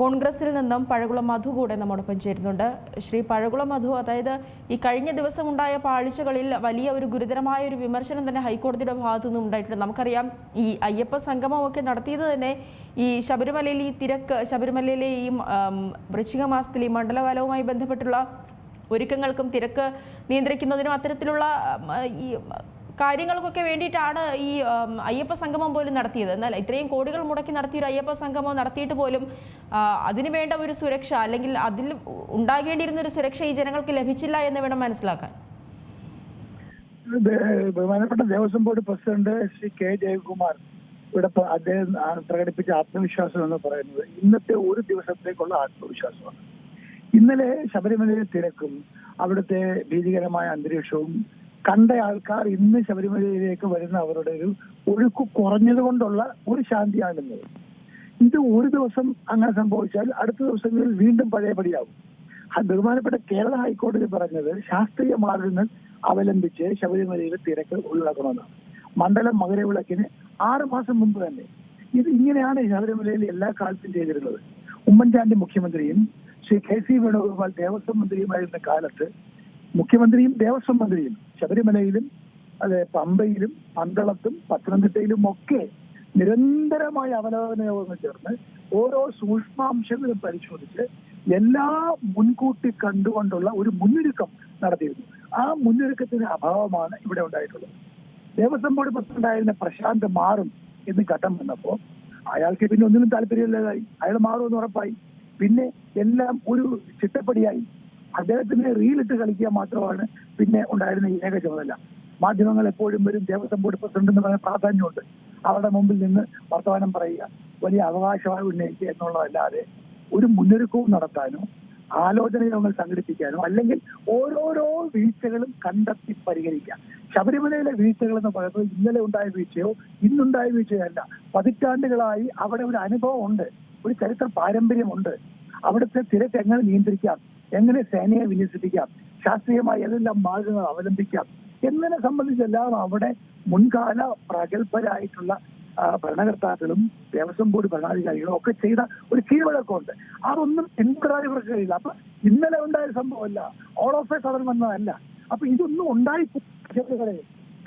കോൺഗ്രസിൽ നിന്നും പഴകുളം മധു കൂടെ നമ്മോടൊപ്പം ചേരുന്നുണ്ട്. ശ്രീ പഴകുളം മധു അതായത് ഈ കഴിഞ്ഞ ദിവസം ഉണ്ടായ പാളിച്ചകളിൽ വലിയ ഒരു ഗുരുതരമായ ഒരു വിമർശനം തന്നെ ഹൈക്കോടതിയുടെ ഭാഗത്തു നിന്നും ഉണ്ടായിട്ടുണ്ട്. നമുക്കറിയാം ഈ അയ്യപ്പ സംഗമമൊക്കെ നടത്തിയത് തന്നെ ഈ ശബരിമലയിൽ ഈ തിരക്ക് ശബരിമലയിലെ ഈ വൃശ്ചിക മാസത്തിൽ ഈ മണ്ഡലകാലവുമായി ബന്ധപ്പെട്ടുള്ള ഒരുക്കങ്ങൾക്കും തിരക്ക് നിയന്ത്രിക്കുന്നതിനും അത്തരത്തിലുള്ള ഈ കാര്യങ്ങൾക്കൊക്കെ വേണ്ടിയിട്ടാണ് ഈ അയ്യപ്പ സംഗമം പോലും നടത്തിയത്. എന്നാൽ ഇത്രയും കോടികൾ മുടക്കി നടത്തിയൊരു അയ്യപ്പ സംഗമം നടത്തിയിട്ട് പോലും അതിന് വേണ്ട ഒരു സുരക്ഷ അല്ലെങ്കിൽ അതിൽ ഉണ്ടാകേണ്ടിയിരുന്ന ഒരു സുരക്ഷ ഈ ജനങ്ങൾക്ക് ലഭിച്ചില്ല എന്ന് വേണം മനസ്സിലാക്കാൻ. ബഹുമാനപ്പെട്ട Devaswom board president Shri K Jayakumar ഇവിടെ അദ്ദേഹം പ്രകടിപ്പിച്ച ആത്മവിശ്വാസം എന്ന് പറയുന്നത് ഇന്നത്തെ ഒരു ദിവസത്തേക്കുള്ള ആത്മവിശ്വാസമാണ്. ഇന്നലെ ശബരിമലയിലെ തിരക്കും അവിടുത്തെ ഭീതികരമായ അന്തരീക്ഷവും കണ്ട ആൾക്കാർ ഇന്ന് ശബരിമലയിലേക്ക് വരുന്ന അവരുടെ ഒരു ഒഴുക്ക് കുറഞ്ഞത് കൊണ്ടുള്ള ഒരു ശാന്തിയാണെന്ന്. ഇത് ഒരു ദിവസം അങ്ങനെ സംഭവിച്ചാൽ അടുത്ത ദിവസങ്ങളിൽ വീണ്ടും പഴയപടിയാവും. ബഹുമാനപ്പെട്ട കേരള ഹൈക്കോടതി പറഞ്ഞത് ശാസ്ത്രീയ മാർഗങ്ങൾ അവലംബിച്ച് ശബരിമലയിൽ തിരക്ക് ഒഴിവാക്കണമെന്നാണ്. മണ്ഡലം മകരവിളക്കിന് ആറ് മാസം മുമ്പ് തന്നെ. ഇത് ഇങ്ങനെയാണ് ശബരിമലയിൽ എല്ലാ കാലത്തും ചെയ്തിരുന്നത്. ഉമ്മൻചാണ്ടി മുഖ്യമന്ത്രിയും ശ്രീ കെ സി വേണുഗോപാൽ ദേവസ്വം മന്ത്രിയുമായിരുന്ന കാലത്ത് മുഖ്യമന്ത്രിയും ദേവസ്വം മന്ത്രിയും ശബരിമലയിലും അതെ പമ്പയിലും പന്തളത്തും പത്തനംതിട്ടയിലും ഒക്കെ നിരന്തരമായ അവലോകന യോഗങ്ങൾ ചേർന്ന് ഓരോ സൂക്ഷ്മാംശങ്ങളും പരിശോധിച്ച് എല്ലാ മുൻകൂട്ടി കണ്ടുകൊണ്ടുള്ള ഒരു മുന്നൊരുക്കം നടത്തിയിരുന്നു. ആ മുന്നൊരുക്കത്തിന്റെ അഭാവമാണ് ഇവിടെ ഉണ്ടായിട്ടുള്ളത്. ദേവസ്വം ബോർഡ് പ്രസിഡന്റായിരുന്ന പ്രശാന്ത് മാറും എന്ന് ഘട്ടം വന്നപ്പോ അയാൾക്ക് പിന്നെ ഒന്നിനും താല്പര്യമില്ലാതായി. അയാൾ മാറുമെന്ന് ഉറപ്പായി. പിന്നെ എല്ലാം ഒരു ചിട്ടപ്പടിയായി. അദ്ദേഹത്തിന് റീലിട്ട് കളിക്കുക മാത്രമാണ് പിന്നെ ഉണ്ടായിരുന്ന ഏക ചുമതല. മാധ്യമങ്ങൾ എപ്പോഴും വരും ദേവസ്വം ബോർഡ് പ്രസിഡന്റ് എന്ന് പറയുന്ന പ്രാധാന്യമുണ്ട്. അവരുടെ മുമ്പിൽ നിന്ന് വർത്തമാനം പറയുക. വലിയ അവകാശമായി ഉന്നയിക്കുക എന്നുള്ളതല്ലാതെ ഒരു മുന്നൊരുക്കവും നടത്താനോ ആലോചന യോഗങ്ങൾ സംഘടിപ്പിക്കാനോ അല്ലെങ്കിൽ ഓരോരോ വീഴ്ചകളും കണ്ടെത്തി പരിഹരിക്കാം ശബരിമലയിലെ വീഴ്ചകൾ എന്ന് പറയുന്നത് ഇന്നലെ ഉണ്ടായ വീഴ്ചയോ ഇന്നുണ്ടായ വീഴ്ചയോ അല്ല. പതിറ്റാണ്ടുകളായി അവിടെ ഒരു അനുഭവം ഉണ്ട് ഒരു ചരിത്ര പാരമ്പര്യമുണ്ട്. അവിടുത്തെ തിരക്ക് എങ്ങനെ നിയന്ത്രിക്കാം? എങ്ങനെ സേനയെ വിന്യസിപ്പിക്കാം? ശാസ്ത്രീയമായി ഏതെല്ലാം മാർഗങ്ങൾ അവലംബിക്കാം? എന്നതിനെ സംബന്ധിച്ചെല്ലാം അവിടെ മുൻകാല പ്രഗത്ഭരായിട്ടുള്ള ഭരണകർത്താക്കളും ദേവസ്വം ബോർഡ് ഭരണാധികാരികളും ഒക്കെ ചെയ്ത ഒരു കീഴ്വഴക്കമുണ്ട്. അതൊന്നും പിന്തുടരാൻ ഇവർക്ക് കഴിയില്ല. അപ്പൊ ഇന്നലെ ഉണ്ടായ സംഭവമല്ല. ഓൾ ഓഫ് എ സദൻ വന്നതല്ല. അപ്പൊ ഇതൊന്നും ഉണ്ടായി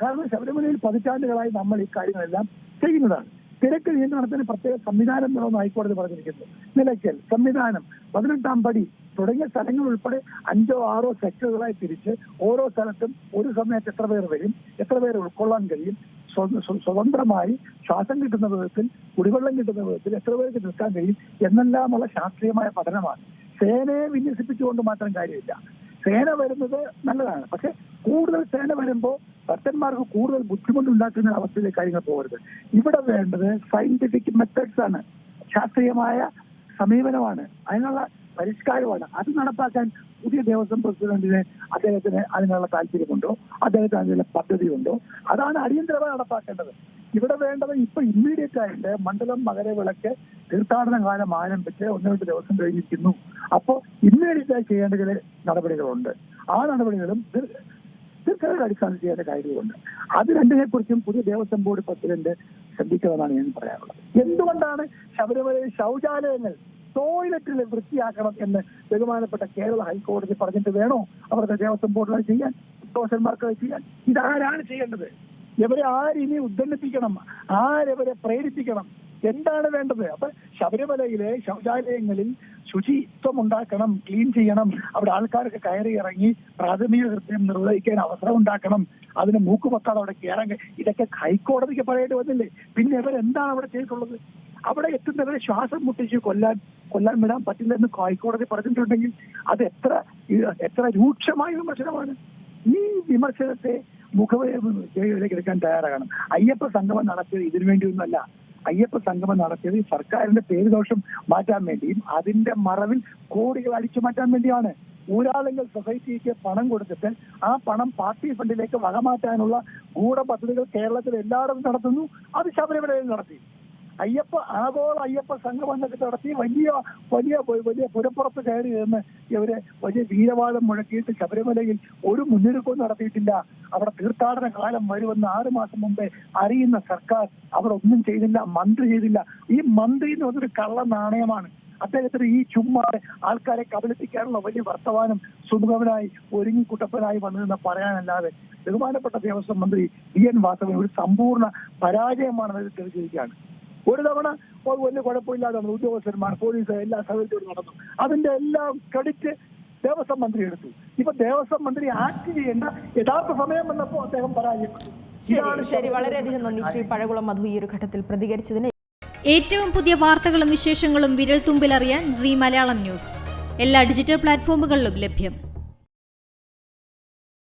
കാരണം ശബരിമലയിൽ പതിറ്റാണ്ടുകളായി നമ്മൾ ഈ കാര്യങ്ങളെല്ലാം ചെയ്യുന്നതാണ്. തിരക്ക് നിയന്ത്രണത്തിന് പ്രത്യേക സംവിധാനം വേണമെന്ന് ഹൈക്കോടതി പറഞ്ഞിരിക്കുന്നു. നിലയ്ക്കൽ സംവിധാനം. പതിനെട്ടാം പടി തുടങ്ങിയ സ്ഥലങ്ങൾ ഉൾപ്പെടെ അഞ്ചോ ആറോ സെക്ടറുകളായി തിരിച്ച് ഓരോ സ്ഥലത്തും ഒരു സമയത്ത് എത്ര പേർ വരും എത്ര പേർ ഉൾക്കൊള്ളാൻ കഴിയും സ്വ- സ്വ- സ്വതന്ത്രമായി ശ്വാസം കിട്ടുന്ന വിധത്തിൽ കുടിവെള്ളം കിട്ടുന്ന വിധത്തിൽ എത്ര പേർക്ക് നിൽക്കാൻ കഴിയും എന്നെല്ലാമുള്ള ശാസ്ത്രീയമായ പഠനമാണ്. സേനയെ വിന്യസിപ്പിച്ചുകൊണ്ട് മാത്രം കാര്യമില്ല. സേന വരുന്നത് നല്ലതാണ്. പക്ഷെ കൂടുതൽ സേന വരുമ്പോൾ ഭക്തന്മാർക്ക് കൂടുതൽ ബുദ്ധിമുട്ടുണ്ടാക്കുന്ന അവസ്ഥയിലേക്ക് കാര്യങ്ങൾ പോകരുത്. ഇവിടെ വേണ്ടത് സയന്റിഫിക് മെത്തേഡ്സ് ആണ്. ശാസ്ത്രീയമായ സമീപനമാണ്. അതിനുള്ള പരിഷ്കാരമാണ്. അത് നടപ്പാക്കാൻ പുതിയ ദേവസ്വം പ്രസിഡന്റിന് അദ്ദേഹത്തിന് അതിനുള്ള താല്പര്യമുണ്ടോ? അദ്ദേഹത്തിന് അതിനുള്ള പദ്ധതിയുണ്ടോ? അതാണ് അടിയന്തരമായി നടപ്പാക്കേണ്ടത്. ഇവിടെ വേണ്ടത് ഇപ്പൊ ഇമ്മീഡിയറ്റ് ആയിട്ട് മണ്ഡലം മകരവിളക്ക് തീർത്ഥാടന കാലം ആരംഭിച്ച് ഒന്ന് രണ്ട് ദിവസം കഴിഞ്ഞിരിക്കുന്നു. അപ്പോൾ ഇമ്മീഡിയറ്റ് ആയി ചെയ്യേണ്ട ചില നടപടികളുണ്ട്. ആ നടപടികളും ദീർഘകാല അടിസ്ഥാനത്തിൽ ചെയ്യേണ്ട കാര്യങ്ങളുണ്ട്. അത് രണ്ടിനെ കുറിച്ചും പുതിയ ദേവസ്വം ബോർഡ് പ്രസിഡന്റ് ശ്രദ്ധിക്കണമെന്നാണ് ഞാൻ പറയാനുള്ളത് എന്തുകൊണ്ടാണ് ശബരിമലയിൽ ശൗചാലയങ്ങൾ ടോയ്ലറ്റിൽ വൃത്തിയാക്കണം എന്ന് ബഹുമാനപ്പെട്ട കേരള ഹൈക്കോടതി പറഞ്ഞിട്ട് വേണോ? അവരുടെ ദേവസ്വം ബോർഡുകൾ ചെയ്യാൻ അത് ചെയ്യാൻ? ഇതാരാണ് ചെയ്യേണ്ടത്? ഇവരെ ആരിനി ഉദ്ദണ്ഡിപ്പിക്കണം ആരെവരെ പ്രേരിപ്പിക്കണം. എന്താണ് വേണ്ടത്? അപ്പൊ ശബരിമലയിലെ ശൗചാലയങ്ങളിൽ ശുചിത്വം ഉണ്ടാക്കണം ക്ലീൻ ചെയ്യണം. അവിടെ ആൾക്കാർക്ക് കയറി ഇറങ്ങി പ്രാഥമിക കൃത്യം നിർവഹിക്കാൻ അവസരം ഉണ്ടാക്കണം. അതിന് മൂക്ക് പൊത്താതെ അവിടെ കയറാൻ ഇതൊക്കെ ഹൈക്കോടതിക്ക് പറയേണ്ടി വന്നില്ലേ? പിന്നെ ഇവരെന്താണ് അവിടെ ചെയ്തിട്ടുള്ളത്? അവിടെ എത്തുന്നവരെ ശ്വാസം മുട്ടിച്ച് കൊല്ലാൻ കൊല്ലാൻ വിടാൻ പറ്റില്ലെന്ന് ഹൈക്കോടതി പറഞ്ഞിട്ടുണ്ടെങ്കിൽ അത് എത്ര എത്ര രൂക്ഷമായ വിമർശനമാണ്. ഈ വിമർശനത്തെ മുഖവിലേക്ക് എടുക്കാൻ തയ്യാറാകണം. അയ്യപ്പ സംഗമം നടത്തിയത് ഇതിനു വേണ്ടിയൊന്നുമല്ല. അയ്യപ്പ സംഗമം നടത്തിയത് സർക്കാരിന്റെ പേരുദോഷം മാറ്റാൻ വേണ്ടിയും അതിന്റെ മറവിൽ കോടികൾ അടിച്ചു മാറ്റാൻ വേണ്ടിയാണ്. ഊരാളുകൾ സൊസൈറ്റിക്ക് പണം കൊടുത്തിട്ട് ആ പണം പാർട്ടി ഫണ്ടിലേക്ക് വകമാറ്റാനുള്ള ഗൂഢപദ്ധതികൾ കേരളത്തിൽ എല്ലായിടത്തും നടത്തുന്നു. അത് ശബരിമലയിൽ നടത്തി. അയ്യപ്പ ആഗോള അയ്യപ്പ സംഗമം എന്നൊക്കെ നടത്തി വലിയ വലിയ വലിയ പുരപ്പുറത്ത് കയറി നിന്ന് ഇവർ വലിയ വീരവാദം മുഴക്കിയിട്ട് ശബരിമലയിൽ ഒരു മുന്നൊരുക്കവും നടത്തിയിട്ടില്ല. അവിടെ തീർത്ഥാടന കാലം വരുമെന്ന് ആറു മാസം മുമ്പേ അറിയുന്ന സർക്കാർ അവർ ഒന്നും ചെയ്തില്ല മന്ത്രി ചെയ്തില്ല. ഈ മന്ത്രി എന്ന് പറഞ്ഞൊരു കള്ള നാണയമാണ്. അദ്ദേഹത്തിന് ഈ ചുമ്മാ ആൾക്കാരെ കബളിപ്പിക്കാനുള്ള വലിയ വർത്തമാനം സുമുഖവനായി ഒരുങ്ങിക്കുട്ടപ്പനായി വന്നതെന്ന് പറയാനല്ലാതെ ബഹുമാനപ്പെട്ട ദേവസ്വം മന്ത്രി വി എൻ വാസവൻ ഒരു സമ്പൂർണ പരാജയമാണെന്ന് തെളിയിച്ചിരിക്കുകയാണ്. ഒരു തവണ ഒരു വലിയ കുഴപ്പമില്ലാതെ നമ്മൾ ഉദ്യോഗസ്ഥന്മാർ പോലീസ് എല്ലാ സഹകരിച്ചോട് നടന്നു. അതിന്റെ എല്ലാം ക്രെഡിറ്റ് ദേവസ്വം മന്ത്രി എടുത്തു. ഇപ്പൊ ദേവസ്വം മന്ത്രി ആക്ട് ചെയ്യേണ്ട യഥാർത്ഥ സമയം വന്നപ്പോൾ അദ്ദേഹം പരാജയപ്പെട്ടു. ശരി വളരെയധികം നന്ദി. ശ്രീ പഴകുളം മധു ഈ ഒരു ഘട്ടത്തിൽ പ്രതികരിച്ചതിന് ഏറ്റവും പുതിയ വാർത്തകളും വിശേഷങ്ങളും വിരൽ തുമ്പിലറിയാൻ സി മലയാളം ന്യൂസ്. എല്ലാ ഡിജിറ്റൽ പ്ലാറ്റ്ഫോമുകളിലും ലഭ്യം.